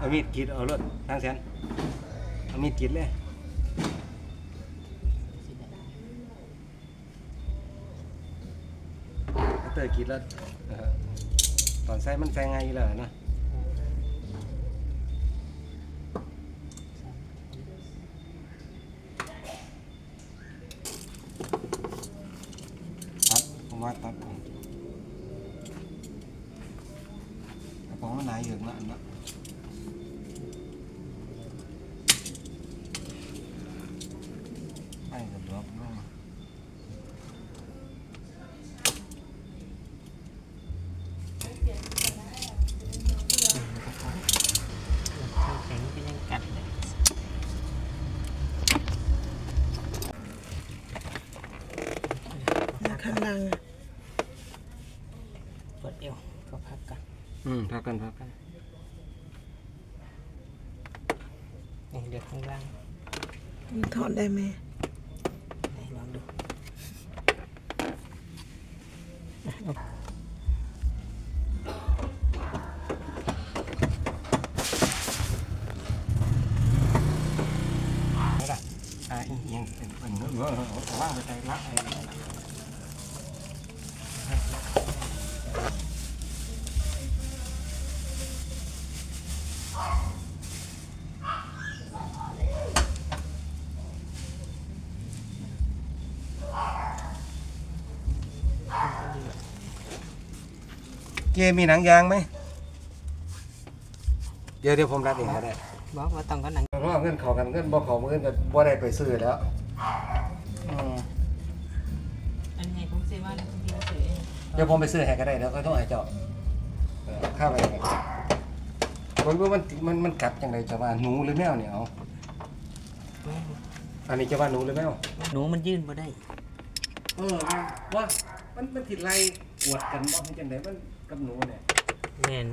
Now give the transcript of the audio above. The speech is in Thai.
เอามีดกรีดเอารถทางแสนเอามีดกรีดเลยเตอร์กรีดแล้วตอนใส่มันใส่ไงอยู่แล้วนะตัดผมว่าตัดผมกระป๋องมันหนาอยู่นะอันนั้นไข้างล่างอะปวดเอวก็พักกันอืมพักกันพักกันนี่เดี๋ยวข้างล่างมันถอดได้ไหมให้ลองดูไม่ได้อ่าอีกอยังเป็นเป็นเนื้อเนื้อเอาว่างไปใจละไอ้นั่นน่ เกมีหนังยางไหม เดี๋ยวเดี๋ยวผมรับเองก็ได้บอกว่าต้องก็หนังเพราะว่าเงินเขากันเงินบ่เขาเงินก็บ่ได้ไปซื้อแล้วอืมอันไหนผมเซว่าแล้วผมกินเฉยเดี๋ยวผมไปซื้อให้ก็ได้แล้วก็ต้องให้เจ้าเออค่าไปกันคนว่ามันมันมันกัดจังไดจะว่าหนูหรือแมวเนี่ยเอาอันนี้จะว่าหนูหรือแมวหนูมันยื่นมาได้ เออว่า มันมันติดไรกวดกันบ่จังไดมันกับหนูเนี่ยแมน